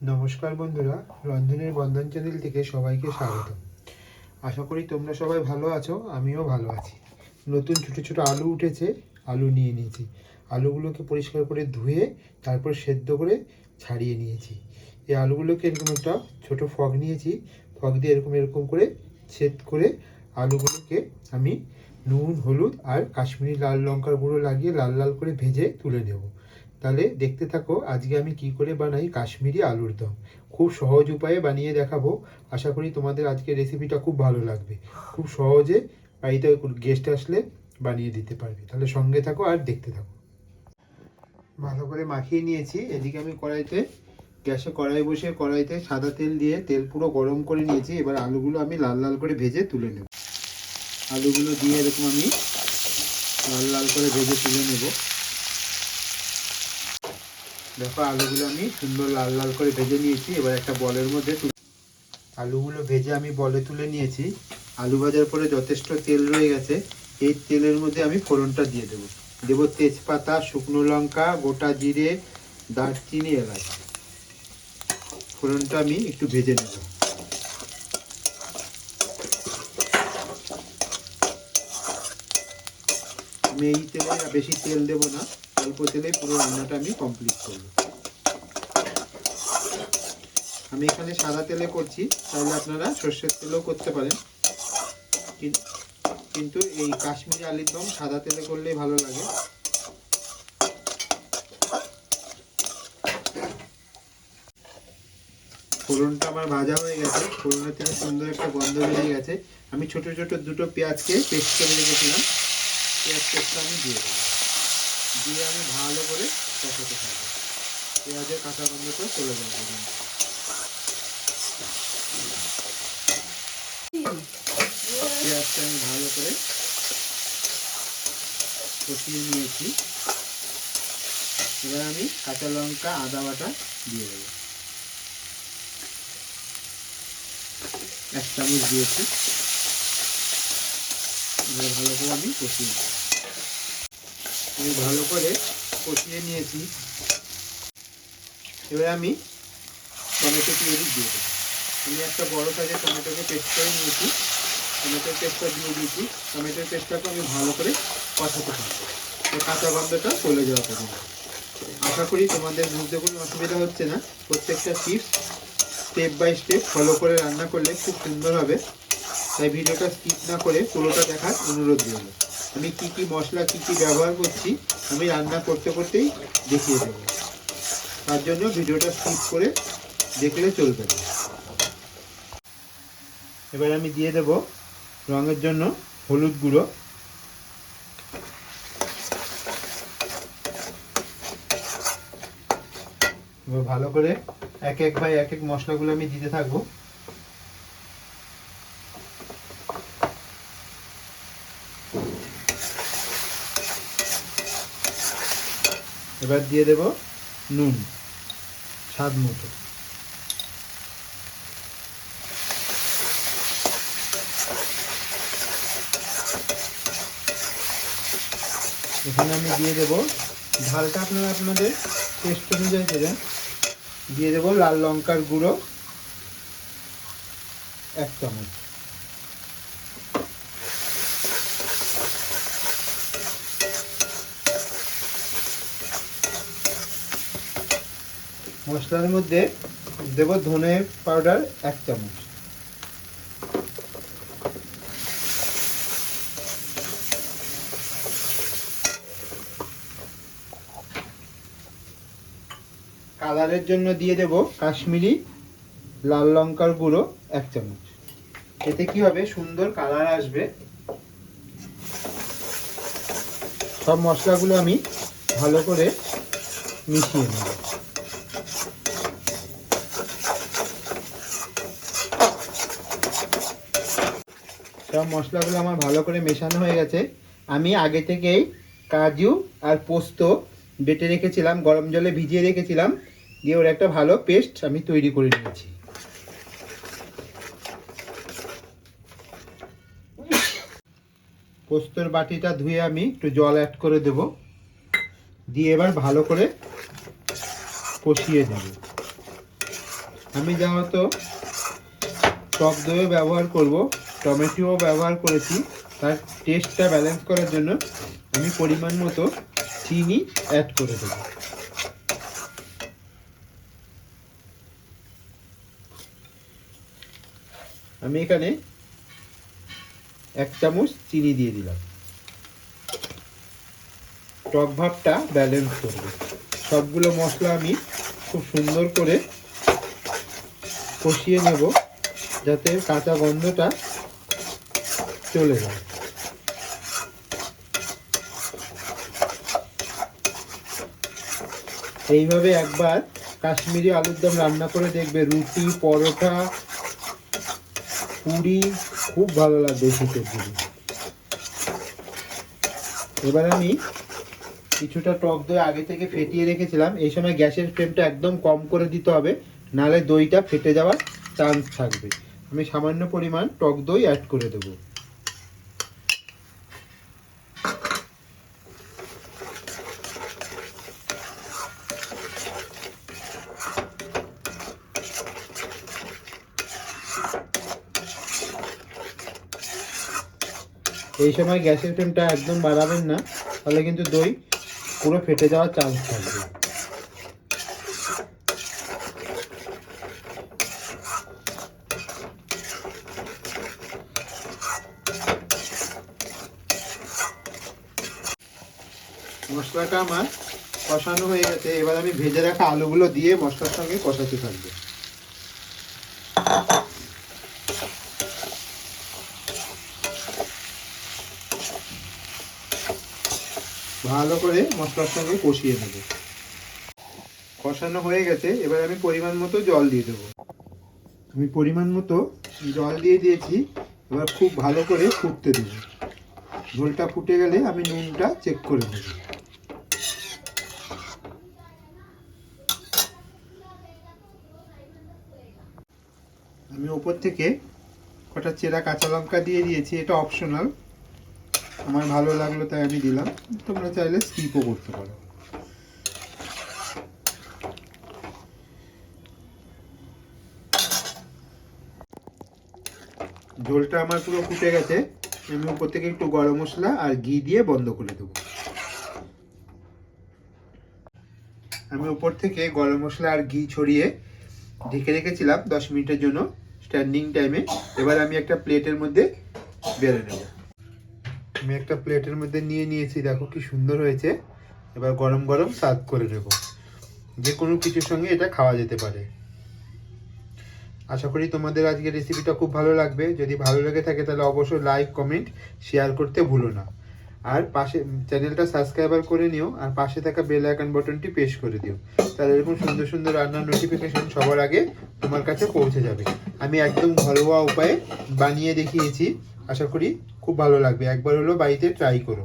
নমস্কার বন্ধুরা, রঞ্জনের বন্ধন চ্যানেল থেকে সবাইকে স্বাগত। আশা করি তোমরা সবাই ভালো আছো, আমিও ভালো আছি। নতুন ছোটো ছোটো আলু উঠেছে, আলু নিয়ে নিয়েছি। আলুগুলোকে পরিষ্কার করে ধুয়ে, তারপর সেদ্ধ করে ছাড়িয়ে নিয়েছি। এই আলুগুলোকে এরকম একটা ছোটো ফগ নিয়েছি, ফগ দিয়ে এরকম এরকম করে ছেদ করে আলুগুলোকে আমি নুন, হলুদ আর কাশ্মীরি লাল লঙ্কার গুঁড়ো লাগিয়ে লাল লাল করে ভেজে তুলে নেব। তাহলে দেখতে থাকো আজকে আমি কি করে বানাই কাশ্মীরি আলুর দম। খুব সহজ উপায়ে বানিয়ে দেখাবো। আশা করি তোমাদের আজকে রেসিপিটা খুব ভালো লাগবে। খুব সহজে বাড়িতে গেস্ট আসলে বানিয়ে দিতে পারবে। তাহলে সঙ্গে থাকো আর দেখতে থাকো। ভালো করে মাখিয়ে নিয়েছি। এদিকে আমি কড়াইতে, গ্যাসে কড়াই বসে কড়াইতে সাদা তেল দিয়ে তেল পুরো গরম করে নিয়েছি। এবার আলুগুলো আমি লাল লাল করে ভেজে তুলে নেব। আলুগুলো দিয়ে এরকম আমি লাল লাল করে ভেজে তুলে নেব। দেখো আলুগুলো আমি সুন্দর লাল লাল করে ভেজে নিয়েছি। এবার একটা বলের মধ্যে আলুগুলো ভেজে আমি বলে তুলে নিয়েছি। আলু ভাজার পরে যথেষ্ট তেল রয়ে গেছে। এই তেলের মধ্যে আমি ফোড়নটা দিয়ে দেবো। দেবো তেজপাতা, শুকনো লঙ্কা, গোটা জিরে, দারচিনি, এলাচ। ফোড়নটা আমি একটু ভেজে নেব। আমি এই তেলে বেশি তেল দেবো না। অল্প তেলে পুরো রান্নাটা আমি কমপ্লিট করব। আমি এখানে সাদা তেলে করছি, তাহলে আপনারা সর্ষের তেলেও করতে পারেন। কিন্তু এই কাশ্মীরি আলুর দম সাদা তেলে করলেই ভালো লাগে। ফোড়নটা আমার ভাজা হয়ে গেছে। ফোড়নের থেকে সুন্দর একটা গন্ধ বেরিয়ে গেছে। আমি ছোট ছোট দুটো পেঁয়াজকে পেস্ট করে রেখেছিলাম। পেঁয়াজ পেস্টটা আমি দিয়ে দেবো। দিয়ে আমি ভালো করে কষাতে থাকব। পেঁয়াজের কাঁচা গন্ধটা চলে যাবে পেঁয়াজটা আমি ভালো করে কষিয়ে নিয়েছি। এবার আমি কাঁচা লঙ্কা, আদা বাটা দিয়ে দেবো। এক চামচ দিয়েছি। এবার ভালো করে আমি কষিয়ে নেব। আমি ভালো করে কষিয়ে নিয়েছি। এবার আমি টমেটো পিউরি দিয়ে দেবো আমি একটা বড় সাইজের টমেটোকে পেস্ট করে নিয়েছি। টমেটোর পেস্টটা দিয়ে দিয়েছি। টমেটোর পেস্টটাকে আমি ভালো করে কষাতে তো কাঁচা গন্ধটা চলে যাওয়া পর্যন্ত। আশা করি তোমাদের বুঝতে কোনো অসুবিধা হচ্ছে না। প্রত্যেকটা tips step by step follow করে রান্না করলে খুব সুন্দর হবে। তাই ভিডিওটা স্কিপ না করে পুরোটা দেখার অনুরোধ রইল। আমি কি কি মশলা, কি কি ব্যবহার করছি, আমি রান্না করতে করতেই দেখিয়ে দেবো। তার জন্য ভিডিওটা স্কিপ করে দেখলে চলবে। এবার আমি দিয়ে দেব রঙের জন্য হলুদ গুঁড়ো। ভালো করে এক এক ভাই এক এক মশলাগুলো আমি দিতে থাকব। এবার দিয়ে দেব নুন, স্বাদ মতো। এখানে আমি দিয়ে দেব, ঝালটা আপনারা আপনাদের টেস্ট অনুযায়ী দেবেন। দিয়ে দেব লাল লঙ্কার গুঁড়ো, এক চামচ। মশলার মধ্যে দেব ধনে পাউডার এক চামচ। কালারের জন্য দিয়ে দেব কাশ্মীরি লাল লঙ্কার গুঁড়ো এক চামচ। এতে কি হবে? সুন্দর কালার আসবে। সব মশলাগুলো আমি ভালো করে মিশিয়ে নেব। সব মশলাগুলো আমার ভালো করে মেশানো হয়ে গেছে। আমি আগে থেকেই কাজু আর পোস্ত বেটে রেখেছিলাম, গরম জলে ভিজিয়ে রেখেছিলাম। দিয়ে ওর একটা ভালো পেস্ট আমি তৈরি করে নিয়েছি। পোস্তর বাটিটা ধুয়ে আমি একটু জল অ্যাড করে দেব। দিয়ে এবার ভালো করে কষিয়ে দেব আমি যেহেতু টক দইও ব্যবহার করব, টমেটোও ব্যবহার করেছি। তার টেস্টটা ব্যালেন্স করার জন্য আমি পরিমাণ মতো চিনি অ্যাড করে দেবো। আমি এখানে এক চামচ চিনি দিয়ে দিলাম। টক ভাবটা ব্যালেন্স করবে। সবগুলো মশলা আমি খুব সুন্দর করে কষিয়ে নেব। যাতে কাঁচা গন্ধটা চলে যায়। এইভাবে একবার কাশ্মীরি আলুর দম রান্না করে দেখবে, রুটি, পরোটা, পুরি, খুব ভালো লাগবে শীতের দিনে এবার আমি কিছুটা টক দই আগে থেকে ফেটিয়ে রেখেছিলাম, এই সময় গ্যাসের ফ্লেমটা একদম কম করে দিতে হবে, নাহলে দইটা ফেটে যাওয়ার চান্স থাকবে। আমি সামান্য পরিমাণ টক দই অ্যাড করে দেবো। এই সময় গ্যাসের ফ্লেমটা একদম বাড়াবেন না, তাহলে কিন্তু দই পুরো ফেটে যাওয়ার চান্স থাকবে। মশলাটা আমার কষানো হয়ে গেছে। এবার আমি ভেজে রাখা আলুগুলো দিয়ে মশলার সঙ্গে কষাতে থাকব। ভালো করে মশলার সঙ্গে কষিয়ে নেব। কষানো হয়ে গেছে, এবার আমি পরিমাণ মতো জল দিয়ে দেবো। আমি পরিমাণ মতো জল দিয়ে দিয়েছি, এবার খুব ভালো করে ফুটতে দেবো। ঝোলটা ফুটে গেলে আমি নুনটা চেক করে নেব। আমি ওপর থেকে কটা চেরা কাঁচা লঙ্কা দিয়ে দিয়েছি, এটা অপশনাল আমার ভালো লাগল, তাই আমি দিলাম। তোমরা চাইলে স্কিপও করতে পারো। ঝোলটা আমার পুরো ফুটে গেছে। আমি উপর থেকে একটু গরম মশলা আর ঘি দিয়ে বন্ধ করে দেবো। আমি উপর থেকে গরম মশলা আর ঘি ছড়িয়ে ঢেকে রেখেছিলাম দশ মিনিটের জন্য। স্ট্যান্ডিং টাইমে এবার আমি একটা প্লেটের মধ্যে বেড়ে নেব। আমি একটা প্লেটের মধ্যে নিয়ে নিয়েছি, দেখো কি সুন্দর হয়েছে। এবার গরম গরম সার্ভ করে নেব। যে কোনো কিছুর সঙ্গে এটা খাওয়া যেতে পারে। আশা করি তোমাদের আজকের রেসিপিটা খুব ভালো লাগবে। যদি ভালো লেগে থাকে তাহলে অবশ্যই লাইক কমেন্ট শেয়ার করতে ভুলো না। আর পাশে চ্যানেলটা সাবস্ক্রাইবার করে নিও, আর পাশে থাকা বেল আইকন বাটনটি প্রেস করে দিও। তাহলে এরকম সুন্দর সুন্দর রান্নার নোটিফিকেশন সবার আগে তোমার কাছে পৌঁছে যাবে। আমি একদম ঘরোয়া উপায়ে বানিয়ে দেখিয়েছি। আশা করি খুব ভালো লাগবে। একবার হলো বাড়িতে ট্রাই করো।